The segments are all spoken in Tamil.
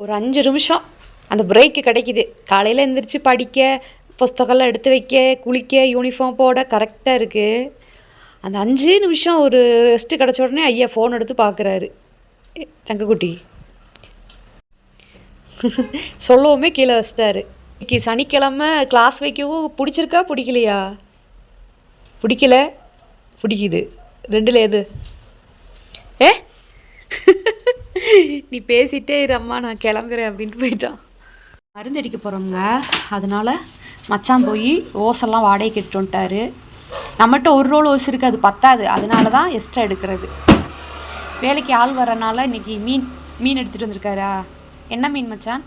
ஒரு அஞ்சு நிமிஷம். அந்த பிரேக்கு கிடைக்குது. காலையில் எழுந்திரிச்சு படிக்க புஸ்தகம்லாம் எடுத்து வைக்க குளிக்க யூனிஃபார்ம் போட கரெக்டாக இருக்குது அந்த அஞ்சு நிமிஷம் ஒரு ரெஸ்ட்டு கிடச்ச உடனே ஐயா ஃபோன் எடுத்து பார்க்குறாரு. தங்கக்குட்டி. சொல்லவுமே கீழே வச்சிட்டாரு. இன்னைக்கு சனிக்கிழமை கிளாஸ் வைக்கவும் பிடிச்சிருக்கா பிடிக்கலையா? பிடிக்கல. பிடிக்குது. ரெண்டில் எது? ஏ நீ பேசிட்டே இரு அம்மா நான் கிளம்புறேன் அப்படின்ட்டு போயிட்டான். மருந்து அடிக்க போகிறோங்க அதனால மச்சான் போய் ஓசெல்லாம் வாடகைக்கு எடுத்து வந்துட்டாரு. நம்மகிட்ட ஒரு ரோல் ஓஸ் இருக்குது அது பத்தாது. அதனால தான் எக்ஸ்ட்ரா எடுக்கிறது. வேலைக்கு ஆள் வரனால இன்னைக்கு மீன் மீன் எடுத்துகிட்டு வந்திருக்காரா? என்ன மீன் மச்சான்?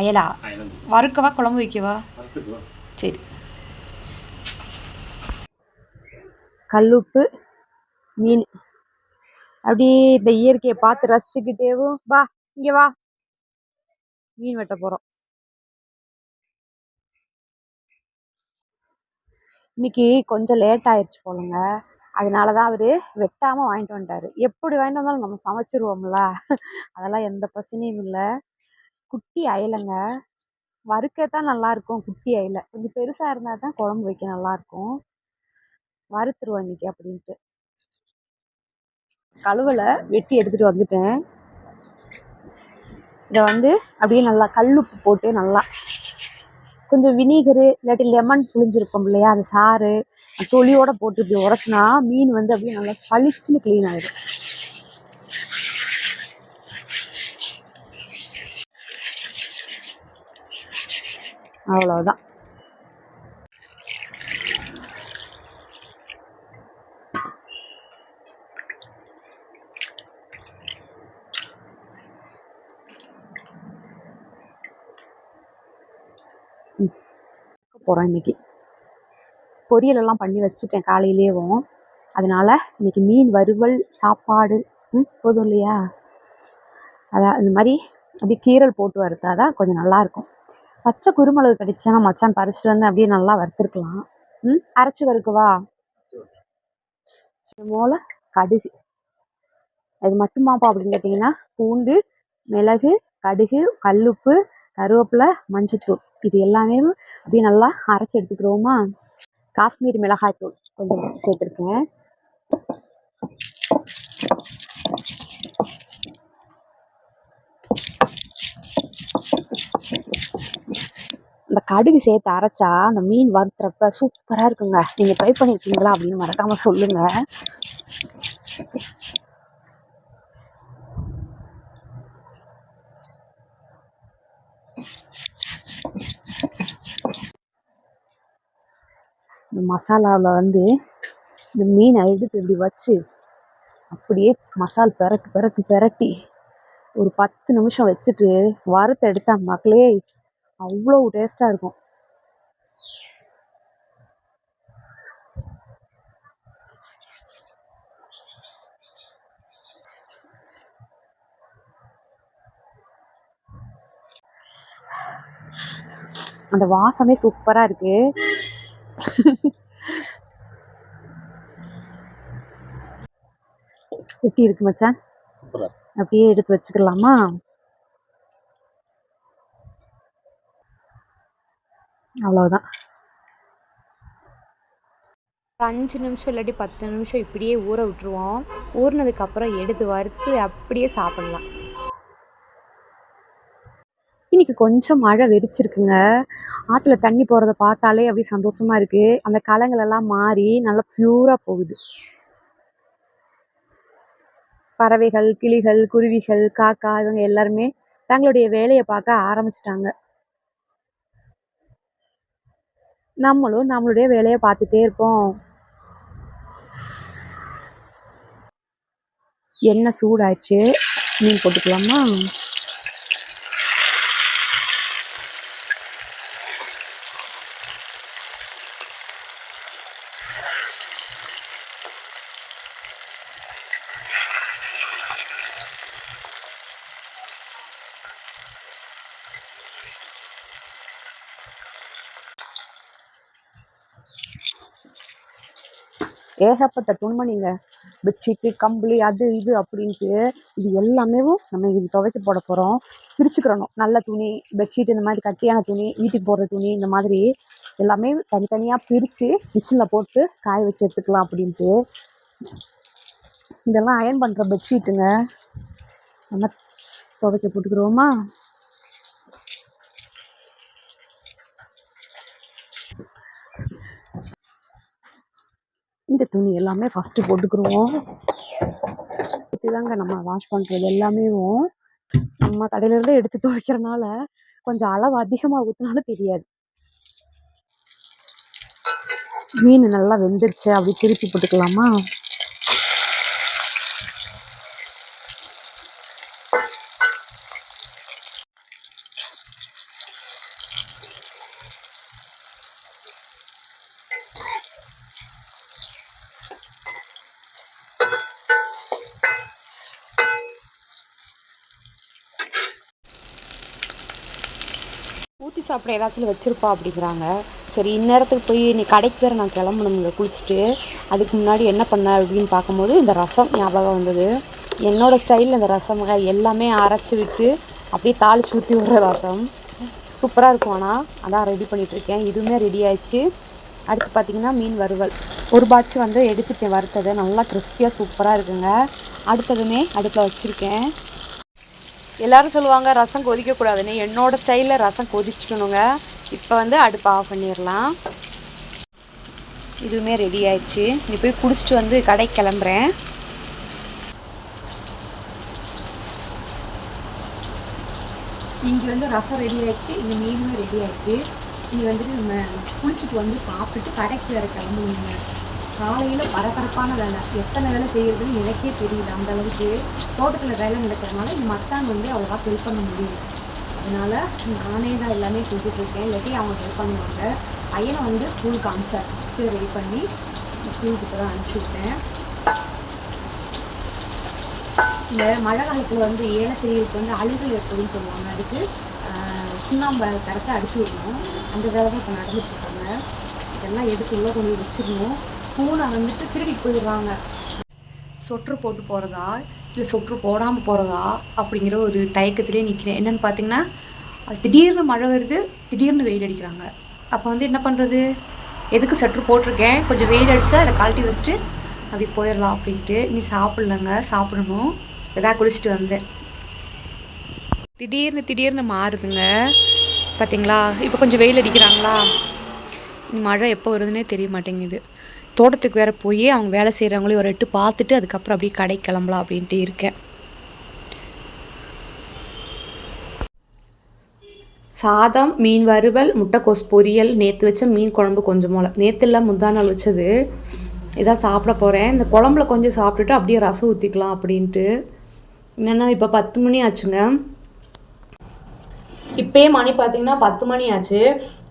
அயல? வறுக்கவா குழம்பு வைக்கவா? சரி. கல்லுப்பு மீன். அப்படியே இந்த இயற்கையை பார்த்து ரசிச்சுக்கிட்டேவும் வா இங்க வா. மீன் வெட்ட போறோம். இன்னைக்கு கொஞ்சம் லேட் ஆயிடுச்சு போலங்க. அதனாலதான் அவரு வெட்டாம வாங்கிட்டு வந்துட்டாரு. எப்படி வாங்கிட்டு வந்தாலும் நம்ம சமைச்சிருவோம்ல. அதெல்லாம் எந்த பிரச்சனையும் இல்லை. குட்டி அயலைங்க. வறுக்கத்தான் நல்லா இருக்கும் குட்டி அயில. கொஞ்சம் பெருசா இருந்தா தான் குழம்பு வைக்க நல்லா இருக்கும் வறுத்துருவோம் இன்னைக்கு அப்படின்ட்டு. கழுவலை வெட்டி எடுத்துட்டு வந்துட்டேன். இதை வந்து அப்படியே நல்லா கல் உப்பு போட்டு நல்லா கொஞ்சம் வினிகரு இல்லாட்டி லெமன் புளிஞ்சிருக்கோம் இல்லையா அந்த சாறு அந்த தொலியோட போட்டு இப்படி உரைச்சினா மீன் வந்து அப்படியே நல்லா பளிச்சுன்னு க்ளீன் ஆயிடும். அவ்வளோதான் போகிறோம் இன்னைக்கு. பொரியலெல்லாம் பண்ணி வச்சுட்டேன் காலையிலேயும் அதனால் இன்னைக்கு மீன் வறுவல் சாப்பாடு ம் போதும் இல்லையா? அதான் இந்த மாதிரி அப்படியே கீரல் போட்டு வறுத்தாதான் கொஞ்சம் நல்லாயிருக்கும். பச்சை குருமிளகு கிடைச்சா மச்சான் பறிச்சிட்டு வந்து அப்படியே நல்லா வறுத்துருக்கலாம். ம் அரைச்சி வறுக்குவா? மோல கடுகு. அது மட்டுமாப்பா அப்படின்னு கேட்டிங்கன்னா பூண்டு மிளகு கடுகு கல்லுப்பு கருவேப்பிலை மஞ்சத்தூள். இது எல்லாமே அப்படியே நல்லா அரைச்சி எடுத்துக்கிறோமா? காஷ்மீர் மிளகாய் தூள் கொஞ்சம் சேர்த்துருக்கேன். இந்த கடுகு சேர்த்து அரைச்சா அந்த மீன் வறுத்துறப்ப சூப்பராக இருக்குங்க. நீங்கள் ட்ரை பண்ணியிருக்கீங்களா அப்படின்னு மறக்காமல் சொல்லுங்கள் மசாலாவில் வந்து இந்த மீனை எடுத்து இப்படி வச்சு அப்படியே மசால் பெரட்டு பெரட்டு பெரட்டி ஒரு பத்து நிமிஷம் வச்சுட்டு வறுத்து எடுத்தா மக்களே அவ்வளோ டேஸ்ட்டாக இருக்கும். அந்த வாசமே சூப்பராக இருக்குது எப்படி இருக்கு மச்சான்? அப்படியே எடுத்து வச்சுக்கலாமா? அவ்வளோதான் ஒரு அஞ்சு நிமிஷம் இல்லாட்டி பத்து நிமிஷம் இப்படியே ஊற விட்டுருவோம். ஊறினதுக்கப்புறம் எடுத்து வறுத்து அப்படியே சாப்பிடலாம். இன்னைக்கு கொஞ்சம் மழை வெறிச்சிருக்குங்க ஆற்றுல தண்ணி போகிறத பார்த்தாலே அப்படியே சந்தோஷமா இருக்கு. அந்த களங்கள் எல்லாம் மாறி நல்லா பியூரா போகுது. பறவைகள் கிளிகள் குருவிகள் காக்கா இவங்க எல்லாருமே தங்களுடைய வேலையை பார்க்க ஆரம்பிச்சிட்டாங்க. நம்மளும் நம்மளுடைய வேலையை பார்த்துட்டே இருப்போம். எண்ணெய் சூடாச்சு மீன் போட்டுக்கலாமா? ஏகப்பட்ட துணிமணிங்க பெட்ஷீட்டு கம்பளி அது இது அப்படின்ட்டு இது எல்லாமே நம்ம இது துவைக்க போட போகிறோம் பிரிச்சுக்கிறணும். நல்ல துணி பெட்ஷீட் இந்த மாதிரி கட்டியான துணி வீட்டுக்கு போடுற துணி இந்த மாதிரி எல்லாமே தனித்தனியாக பிரித்து மிஷினில் போட்டு காய வச்சு எடுத்துக்கலாம் அப்படின்ட்டு. இதெல்லாம் அயன் பண்ணுற பெட்ஷீட்டுங்க நம்ம துவைக்க போட்டுக்கிறோமா? இந்த துணி எல்லாமே ஃபஸ்ட்டு போட்டுக்கிருவோம். தாங்க நம்ம வாஷ் பண்ணுறது எல்லாமே. நம்ம கடையிலேருந்து எடுத்து துவைக்கிறனால கொஞ்சம் அளவு அதிகமாக ஊற்றினாலும் தெரியாது. மீன் நல்லா வெந்துருச்சு. அப்படி திருப்பி போட்டுக்கலாமா? ஊற்றி சாப்பிட ஏதாச்சும் வச்சுருப்பா அப்படிங்கிறாங்க. சரி இந்நேரத்துக்கு போய் நீ கடைக்கு வேறு நான் கிளம்பணுங்க குளிச்சுட்டு. அதுக்கு முன்னாடி என்ன பண்ண அப்படின்னு பார்க்கும்போது இந்த ரசம் ஞாபகம் வந்தது. என்னோடய ஸ்டைலில் இந்த ரசம் எல்லாமே அரைச்சி விட்டு அப்படியே தாளித்து ஊற்றி விடுற ரசம். சூப்பராக இருக்கும் ஆனால் அதான் ரெடி பண்ணிகிட்ருக்கேன் இதுவுமே ரெடி ஆயிடுச்சு. அடுத்து பார்த்திங்கன்னா மீன் வறுவல். ஒரு பாட்சி வந்து எடுத்துட்டேன் வறுத்தது. நல்லா கிறிஸ்பியாக சூப்பராக இருக்குங்க. அடுத்ததுமே அடுப்பில் வச்சுருக்கேன். எல்லாரும் சொல்லுவாங்க ரசம் கொதிக்கக்கூடாதுன்னு. என்னோட ஸ்டைலில் ரசம் கொதிச்சுக்கணுங்க. இப்போ வந்து அடுப்பை ஆஃப் பண்ணிடலாம். இதுவுமே ரெடி ஆயிடுச்சு. நீ போய் குடிச்சிட்டு வந்து கடைக்கு கிளம்புறேன். இங்கே வந்து ரசம் ரெடி ஆயிடுச்சு. இங்கே மீனுமே ரெடி ஆயிடுச்சு. இங்கே வந்துட்டு நம்ம குளிச்சுட்டு வந்து சாப்பிட்டுட்டு கடைக்கு வேறு கிளம்புவோங்க காலையில் பரபரப்பான வேலை. எத்தனை வேலை செய்யறதுன்னு எனக்கே தெரியல. அந்த அளவுக்கு தோட்டத்தில் வேலை நடக்கிறதுனால இந்த மச்சான் வந்து அவ்வளோவா ஹெல்ப் பண்ண முடியல. அதனால நானே தான் எல்லாமே செஞ்சுட்ருக்கேன் இல்லாட்டி அவங்க ஹெல்ப் பண்ணுவாங்க. பையனை வந்து ஸ்கூலுக்கு அனுப்பிச்சாச்சு. ஃபஸ்ட்டு ரெடி பண்ணி ஸ்கூலுக்கு இப்போ தான் அனுப்பிச்சுட்டேன் இந்த மழை காலத்தில் வந்து ஏலச்செடிகளுக்கு வந்து அழுகல் எப்படின்னு சொல்லுவாங்க. அதுக்கு சுண்ணாம்பை கரைச்சி அடிச்சு விடணும். அந்த வேலை தான் இப்போ நடந்துட்டுருக்காங்க இதெல்லாம் எடுத்து உள்ள கொண்டு வச்சிடணும். பூனை வந்துட்டு திருடி போயிடுறாங்க. சொட்ரு போட்டு போகிறதா இல்லை சொட்ரு போடாமல் போகிறதா அப்படிங்கிற ஒரு தயக்கத்திலே நிற்கிறேன் என்னென்னு பார்த்தீங்கன்னா அது திடீர்னு மழை வருது திடீர்னு வெயில் அடிக்கிறாங்க. அப்போ வந்து என்ன பண்ணுறது எதுக்கு சற்று போட்டிருக்கேன்? கொஞ்சம் வெயில் அடித்தா அதை கழட்டி வச்சுட்டு அப்படி போயிடலாம் அப்படின்ட்டு. நீ சாப்பிட்லங்க சாப்பிடணும். எதாவது குளிச்சுட்டு வந்தேன். திடீர்னு திடீர்னு மாறுதுங்க. பார்த்தீங்களா இப்போ கொஞ்சம் வெயில் அடிக்கிறாங்களா? மழை எப்போ வருதுன்னே தெரிய மாட்டேங்குது. தோட்டத்துக்கு வேறு போய் அவங்க வேலை செய்கிறவங்களையும் ஒரு எட்டு பார்த்துட்டு அதுக்கப்புறம் அப்படியே கடைக்கு கிளம்பலாம் அப்படின்ட்டு இருக்கேன். சாதம் மீன் வறுவல் முட்டைக்கோஸ் பொரியல். நேற்று வச்ச மீன் குழம்பு கொஞ்சம் போல. நேற்று இல்லை முந்தா நாள் வச்சது. இதான் சாப்பிட போகிறேன் இந்த குழம்புல கொஞ்சம் சாப்பிட்டுட்டு அப்படியே ரசம் ஊற்றிக்கலாம் அப்படின்ட்டு. என்னென்னா இப்போ பத்து மணி ஆச்சுங்க. இப்போயே மணி பார்த்தீங்கன்னா பத்து மணி ஆச்சு.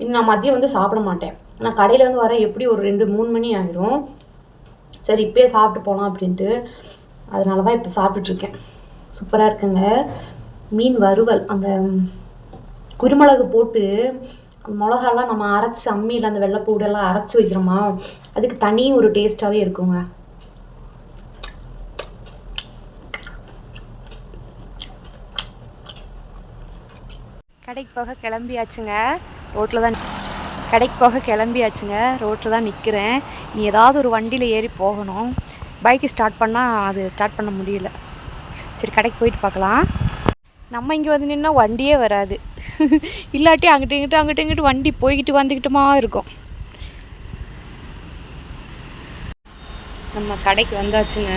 இன்னும் நான் மதியம் வந்து சாப்பிட மாட்டேன். நான் கடையிலேருந்து வர எப்படி ஒரு ரெண்டு மூணு மணி ஆயிரும். சரி இப்போயே சாப்பிட்டு போகலாம் அப்படின்ட்டு. அதனால தான் இப்போ சாப்பிட்டுட்ருக்கேன் சூப்பராக இருக்குங்க. மீன் வறுவல். அந்த குருமிளகு போட்டு மிளகாலாம் நம்ம அரைச்சி அம்மியில் அந்த வெள்ளைப்பூடெல்லாம் அரைச்சி வைக்கிறோமா அதுக்கு தனி ஒரு டேஸ்ட்டாகவே இருக்குங்க. கடைக்கு போக கிளம்பியாச்சுங்க. ரோட்டில் தான் கடைக்கு போக கிளம்பியாச்சுங்க. ரோட்டில் தான் நிற்கிறேன் நீ ஏதாவது ஒரு வண்டியில் ஏறி போகணும். பைக்கு ஸ்டார்ட் பண்ணால் அது ஸ்டார்ட் பண்ண முடியல. சரி கடைக்கு போயிட்டு பார்க்கலாம். நம்ம இங்கே வந்து நின்னா வண்டியே வராது. இல்லாட்டி அங்கிட்டு இங்கிட்டு அங்கிட்டு இங்கிட்டு வண்டி போய்கிட்டு வந்துக்கிட்டுமா இருக்கும். நம்ம கடைக்கு வந்தாச்சுங்க.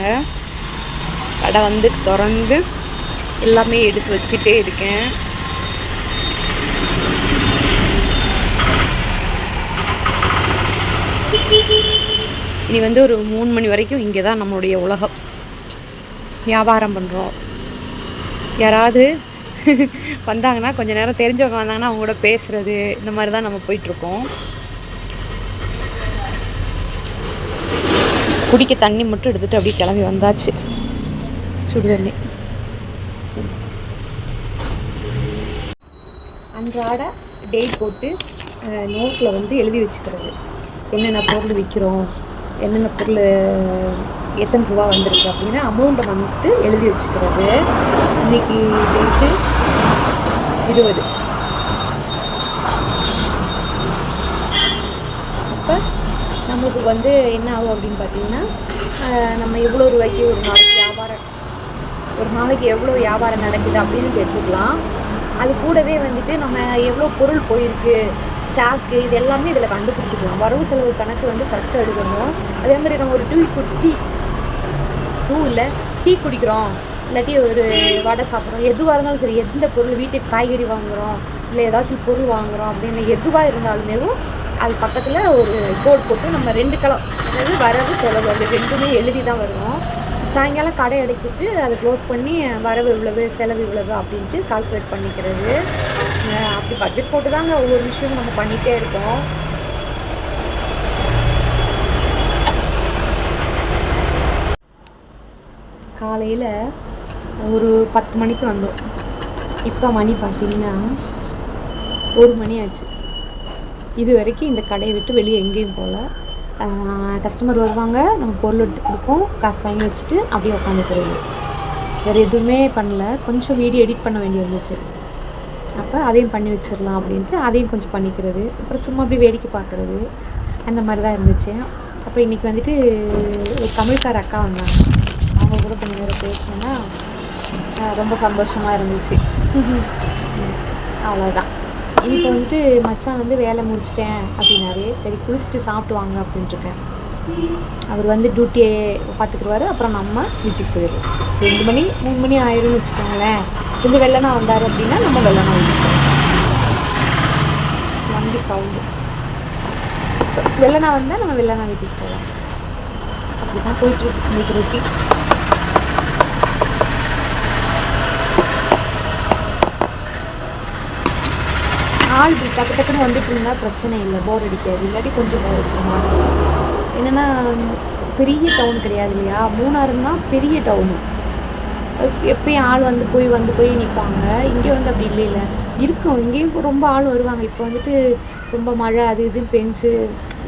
கடை வந்து திறந்து எல்லாமே எடுத்து வச்சுட்டே இருக்கேன். இனி வந்து ஒரு மூணு மணி வரைக்கும் இங்கே தான் நம்மளுடைய உலகம். வியாபாரம் பண்ணுறோம் யாராவது வந்தாங்கன்னா கொஞ்சம் நேரம் தெரிஞ்சவங்க வந்தாங்கன்னா அவங்க கூட பேசுகிறது இந்த மாதிரி தான் நம்ம போயிட்டுருக்கோம். குடிக்க தண்ணி மட்டும் எடுத்துகிட்டு அப்படியே கிளம்பி வந்தாச்சு. சுடு தண்ணி அன்றாட டேட் போட்டு நோட்டில் வந்து எழுதி வச்சுக்கிறது. என்னென்ன பொருள் விற்கிறோம் என்னென்ன பொருள் எத்தனை ரூபா வந்திருக்கு அப்படின்னு அமௌண்ட்டை வந்துட்டு எழுதி வச்சுக்கிறது. இன்னைக்கு டேட்டு இருபது. அப்போ நம்மளுக்கு வந்து என்ன ஆகும் அப்படின்னு பார்த்தீங்கன்னா நம்ம எவ்வளோ ரூபாய்க்கு ஒரு நாளைக்கு வியாபாரம் ஒரு நாளைக்கு எவ்வளோ வியாபாரம் நடக்குது அப்படின்னு தெரிஞ்சுக்கலாம் அது கூடவே வந்துட்டு நம்ம எவ்வளோ பொருள் போயிருக்கு ஸ்டாக்கு இது எல்லாமே இதில் கண்டுபிடிச்சிக்கலாம். வரவு செலவு கணக்கு வந்து ஃபஸ்ட்டு எடுக்கணும். அதே மாதிரி நம்ம ஒரு டீ குடி டூ இல்லை டீ குடிக்கிறோம். இல்லாட்டி ஒரு வடை சாப்பிட்றோம். எதுவாக இருந்தாலும் சரி எந்த பொருள் வீட்டுக்கு காய்கறி வாங்குகிறோம் இல்லை ஏதாச்சும் பொருள் வாங்குகிறோம் அப்படின்னு எதுவாக இருந்தாலுமே அது பக்கத்தில் ஒரு கோட் போட்டு நம்ம ரெண்டு கிளம் அதாவது வரவு செலவு அது ரெண்டுமே எழுதி தான் வருவோம் சாயங்காலம் கடை அடைக்கிட்டு அதை க்ளோஸ் பண்ணி வரவு இவ்வளவு செலவு இவ்வளவு அப்படின்ட்டு கால்குலேட் பண்ணிக்கிறது. அப்படி பட்ஜெட் போட்டு தாங்க ஒவ்வொரு விஷயமும் நம்ம பண்ணிகிட்டே இருக்கோம். காலையில் ஒரு பத்து மணிக்கு வந்தோம். இப்போ மணி பார்த்தீங்கன்னா ஒரு மணி ஆச்சு. இது வரைக்கும் இந்த கடையை விட்டு வெளியே எங்கேயும் போகல. கஸ்டமர் வருவாங்க. நம்ம பொருள் எடுத்து கொடுப்போம். காசு வாங்கி வச்சுட்டு அப்படியே உட்காந்துக்கிறது வேறு எதுவுமே பண்ணல. கொஞ்சம் வீடியோ எடிட் பண்ண வேண்டி இருந்துச்சு. அப்போ அதையும் பண்ணி வச்சிடலாம் அப்படின்ட்டு அதையும் கொஞ்சம் பண்ணிக்கிறது. அப்புறம் சும்மா அப்படி வேடிக்கை பார்க்குறது. அந்த மாதிரி தான் இருந்துச்சு. அப்புறம் இன்றைக்கி வந்துட்டு ஒரு தமிழ்கார அக்கா வந்தாங்க. அவங்க கூட கொஞ்சம் நேரம் பேசினேன்னா ரொம்ப சந்தோஷமாக இருந்துச்சு. அவ்வளோதான் இப்போ வந்துட்டு மச்சான் வந்து வேலை முடிச்சிட்டேன் அப்படின்னாரு. சரி குளிச்சுட்டு சாப்பிட்டு வாங்க அப்படின்ட்டு இருக்கேன். அவர் வந்து டியூட்டியை பார்த்துக்குருவாரு அப்புறம் நம்ம வீட்டுக்கு போயிடுவோம். ரெண்டு மணி மூணு மணி ஆயிரும்னு வச்சுக்கோங்களேன். கொஞ்சம் வெள்ளனா வந்தார் அப்படின்னா நம்ம வெள்ளனா வீட்டுக்கு வண்டி சவுண்டு வெள்ளனா வந்தால் நம்ம வெள்ளனா வீட்டுக்கு போகலாம். அப்படி தான் போயிட்டுருக்கு இன்னைக்கு ரொட்டி ஆள் இப்படி டக்கு டக்குன்னு வந்துட்டு இருந்தால் பிரச்சனை இல்லை போர் அடிக்காது. இல்லாட்டி கொஞ்சம் போர் அடிக்குமா என்னென்னா பெரிய டவுன் கிடையாது இல்லையா? மூணாறுனா பெரிய டவுனு எப்பயும் ஆள் வந்து போய் வந்து போய் நிற்பாங்க இங்கே வந்து அப்படி இல்லை இல்லை. இருக்கும். இங்கேயும் ரொம்ப ஆள் வருவாங்க. இப்போ வந்துட்டு ரொம்ப மழை அது இதுன்னு பென்சு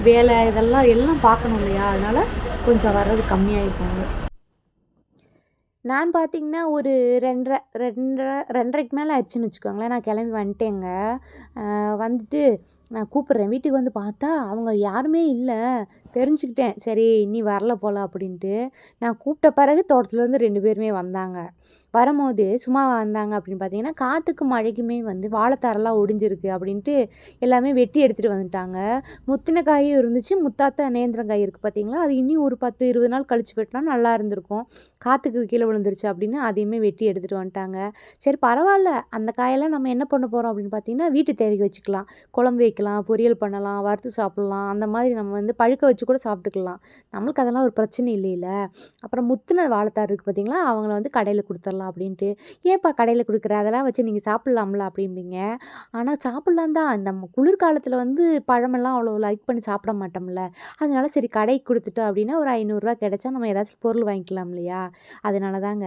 வேலை இதெல்லாம் எல்லாம் பார்க்கணும் இல்லையா? அதனால் கொஞ்சம் வர்றது கம்மியாகிருப்பாங்க நான் பார்த்தீங்கன்னா ஒரு ரெண்டரை ரெண்டரை ரெண்டரைக்கு மேலே ஆயிடுச்சுன்னு வச்சுக்கோங்களேன். நான் கிளம்பி வந்துட்டேங்க. வந்துட்டு நான் கூப்பிட்றேன். வீட்டுக்கு வந்து பார்த்தா அவங்க யாருமே இல்லை. தெரிஞ்சுக்கிட்டேன். சரி இனி வரல போல அப்படின்ட்டு. நான் கூப்பிட்ட பிறகு தோட்டத்துலேருந்து ரெண்டு பேருமே வந்தாங்க. வரும்போது சும்மா வந்தாங்க அப்படின்னு பார்த்தீங்கன்னா காற்றுக்கு மழைக்குமே வந்து வாழைத்தாரெல்லாம் ஒடிஞ்சிருக்கு அப்படின்ட்டு எல்லாமே வெட்டி எடுத்துகிட்டு வந்துட்டாங்க. முத்தின காயும் இருந்துச்சு. முத்தாத்த நேந்திரங்காய் இருக்குது பார்த்தீங்களா? அது இன்னும் ஒரு பத்து இருபது நாள் கழிச்சு வெட்டினா நல்லா இருந்திருக்கும். காற்றுக்கு கீழே விழுந்துருச்சு அப்படின்னு அதையுமே வெட்டி எடுத்துகிட்டு வந்துட்டாங்க. சரி பரவாயில்ல. அந்த காயெல்லாம் நம்ம என்ன பண்ண போகிறோம் அப்படின்னு பார்த்தீங்கன்னா வீட்டு தேவைக்கு வச்சுக்கலாம். குழம்பு வைக்கலாம். பொரியல் பண்ணலாம் வறுத்து சாப்பிட்லாம். அந்த மாதிரி நம்ம வந்து பழுக்க வச்சு கூட சாப்பிட்டுக்கலாம். நம்மளுக்கு அதெல்லாம் ஒரு பிரச்சனை இல்லைல்ல அப்புறம் முத்தின வாழைத்தார் இருக்குது பார்த்தீங்களா? அவங்கள வந்து கடையில் கொடுத்துடலாம் அப்படின்ட்டு. ஏன்ப்பா கடையில் கொடுக்குற? அதெல்லாம் வச்சு நீங்கள் சாப்பிட்லாம்ல அப்படிம்பீங்க. ஆனால் சாப்பிட்லாம் தான். நம்ம குளிர்காலத்தில் வந்து பழமெல்லாம் அவ்வளோ லைக் பண்ணி சாப்பிட மாட்டோம்ல. அதனால சரி கடைக்கு கொடுத்துட்டோம் அப்படின்னா ஒரு ஐநூறுரூவா கிடைச்சா நம்ம ஏதாச்சும் பொருள் வாங்கிக்கலாம் இல்லையா? அதனால தாங்க.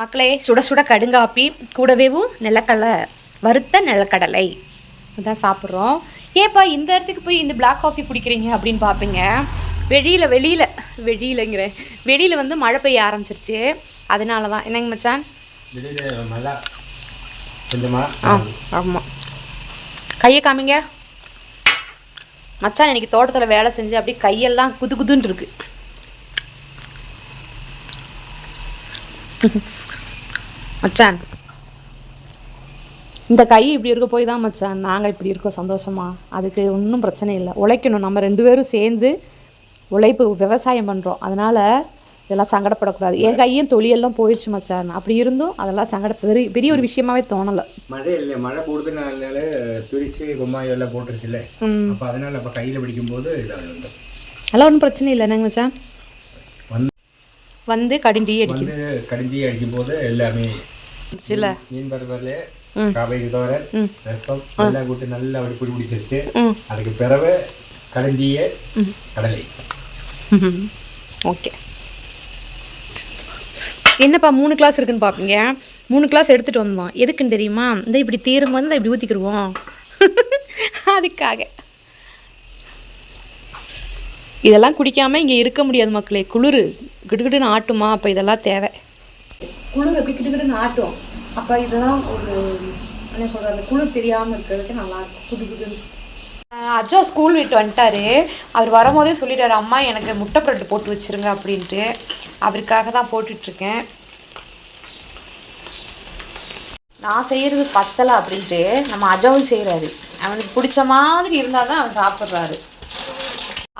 மக்களே சுட சுட கடுங்காப்பி கூடவேவும் நிலக்கடலை வறுத்த நிலக்கடலை. அதான் சாப்பிட்றோம். ஏப்பா இந்த இடத்துக்கு போய் இந்த பிளாக் காஃபி குடிக்கிறீங்க அப்படின்னு பார்ப்பீங்க வெளியில் வெளியில் வெளியிலங்கிறேன் வெளியில் வந்து மழை பெய்ய ஆரம்பிச்சிருச்சு. அதனால தான் என்னங்க மச்சான்? ஆ ஆமாம் கையை காமிங்க. மச்சான் இன்னைக்கு தோட்டத்தில் வேலை செஞ்சு அப்படியே கையெல்லாம் குது குதுன்னு இருக்கு. மச்சான் இந்த கை இப்படி இருக்க போய் தான் மச்சான். நாங்கள் இப்படி இருக்கோம் சந்தோஷமா. அதுக்கு ஒன்றும் பிரச்சனை இல்லை. உழைக்கணும். நம்ம ரெண்டு பேரும் சேர்ந்து உழைப்பு விவசாயம் பண்ணுறோம் அதனால் இதெல்லாம் சங்கடப்படக்கூடாது. என் கையும் தொழிலெல்லாம் போயிடுச்சு மச்சான். அப்படி இருந்தும் அதெல்லாம் சங்கட பெரிய பெரிய ஒரு விஷயமாவே தோணலை. மழை இல்லை. மழை கூடுதல்னால துரிசு கும்மாய் எல்லாம் போட்டுருச்சுல்ல. அப்போ அதனால அப்போ கையில் பிடிக்கும்போது இதாக வந்து. அதெல்லாம் ஒன்றும் பிரச்சனை இல்லை. என்னங்க மச்சான்? வந்து அடிக்குது. வந்து கடிஞ்சி அடிக்கும்போது எல்லாமே காவேரி தோரன் ம். ரசம் எல்லாம் கூட்டு நல்லா அப்படி பிடி பிடிச்சிருச்சு ம் அதுக்கு பிறகு கடைஞ்சிய கடலை ஓகே என்னப்பா மூணு கிளாஸ் இருக்குன்னு பார்ப்பீங்க மூணு கிளாஸ் எடுத்துகிட்டு வந்தோம் எதுக்குன்னு தெரியுமா இந்த இப்படி தீரும் வந்து இப்படி ஊற்றிக்கிடுவோம் அதுக்காக இதெல்லாம் குடிக்காமல் இங்கே இருக்க முடியாது மக்களே குளிர் கிடுகிடுன்னு ஆட்டுமா அப்போ இதெல்லாம் தேவை குளிர் எப்படி கிடுகிடுன்னு ஆட்டும். அப்போ இதுதான் ஒரு என்ன சொல்கிறது அந்த குளிர் தெரியாமல் இருக்கிறதுக்கு நல்லா இருக்கும் புது புது அஜா ஸ்கூல் விட்டு வந்துட்டாரு. அவர் வரும்போதே சொல்லிட்டாரு அம்மா எனக்கு முட்டை ப்ரெட் போட்டு வச்சிருங்க அப்படின்ட்டு. அவருக்காக தான் போட்டுட்ருக்கேன். நான் செய்கிறது பத்தலை அப்படின்ட்டு நம்ம அஜாவும் செய்கிறாரு அவனுக்கு பிடிச்ச மாதிரி இருந்தால் தான் அவன் சாப்பிட்றாரு.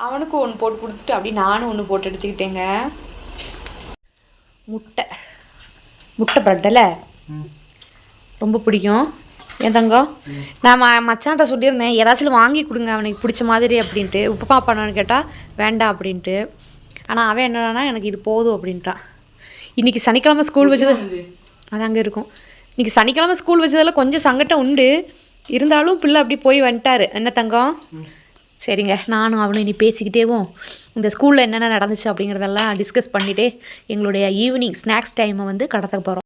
அவனுக்கும் ஒன்று போட்டு கொடுத்துட்டு அப்படி நானும் ஒன்று போட்டு எடுத்துக்கிட்டேங்க. முட்டை. முட்டை ப்ரெட்டில். ரொம்ப பிடிக்கும். என் தங்கம் நான் மச்சான்ட்ட சொல்லியிருந்தேன் ஏதாச்சும் வாங்கி கொடுங்க அவனுக்கு பிடிச்ச மாதிரி அப்படின்ட்டு. உப்பு பாப்பானான்னு கேட்டால் வேண்டாம் அப்படின்ட்டு. ஆனால் அவன் என்னடானா எனக்கு இது போதும் அப்படின்ட்டான் இன்றைக்கி சனிக்கிழமை ஸ்கூல் வச்சது அது அங்கே இருக்கும். இன்றைக்கி சனிக்கிழமை ஸ்கூல் வச்சதில் கொஞ்சம் சங்கட்டம் உண்டு. இருந்தாலும் பிள்ளை அப்படி போய் வந்துட்டாரு. என்ன தங்கம் சரிங்க. நானும் அவனும் இனி பேசிக்கிட்டேவும் இந்த ஸ்கூலில் என்னென்ன நடந்துச்சு அப்படிங்கிறதெல்லாம் டிஸ்கஸ் பண்ணிவிட்டு எங்களுடைய ஈவினிங் ஸ்நாக்ஸ் டைமை வந்து கடத்த போகிறோம்